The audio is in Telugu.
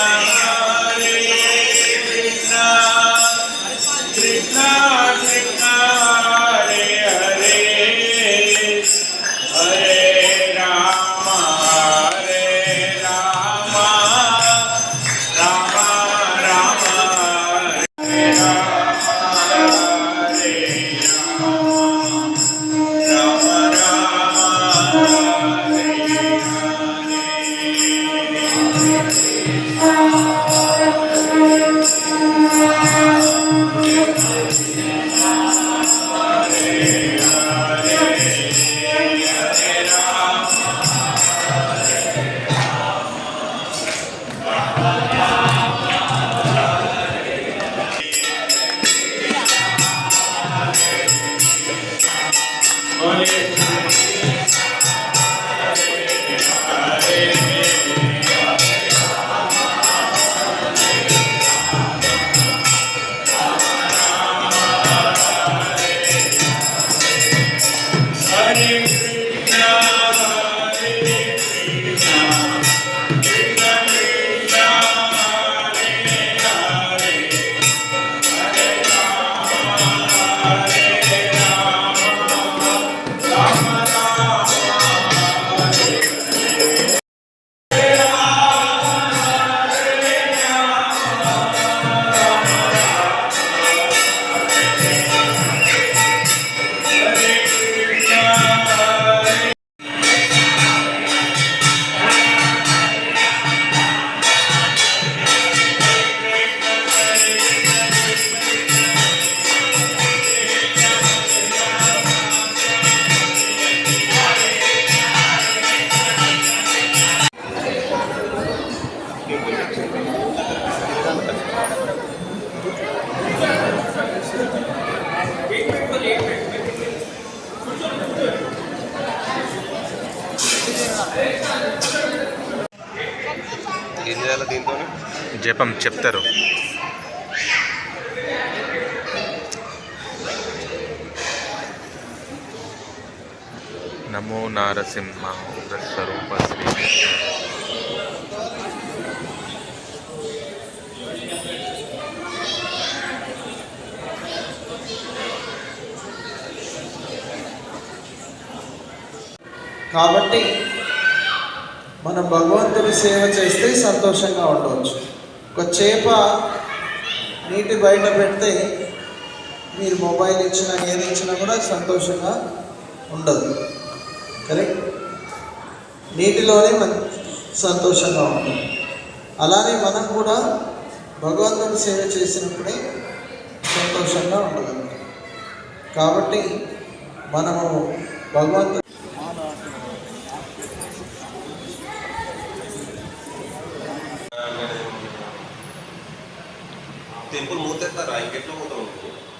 Amen. జపం చెప్తారు. నమో నారసింహ ఉగ్రస్వరూప శ్రీ కాబట్టి మనం భగవంతుని సేవ చేస్తే సంతోషంగా ఉండవచ్చు. ఒక చేప నీటి బయట పెడితే మీరు మొబైల్ ఇచ్చినా ఏది ఇచ్చినా కూడా సంతోషంగా ఉండదు. కరెక్ట్ నీటిలోనే మన సంతోషంగా ఉంటుంది. అలానే మనం కూడా భగవంతుని సేవ చేసినప్పుడే సంతోషంగా ఉండగలుగుతాం కాబట్టి మనము temple more than the Rye Gate, no, no, no.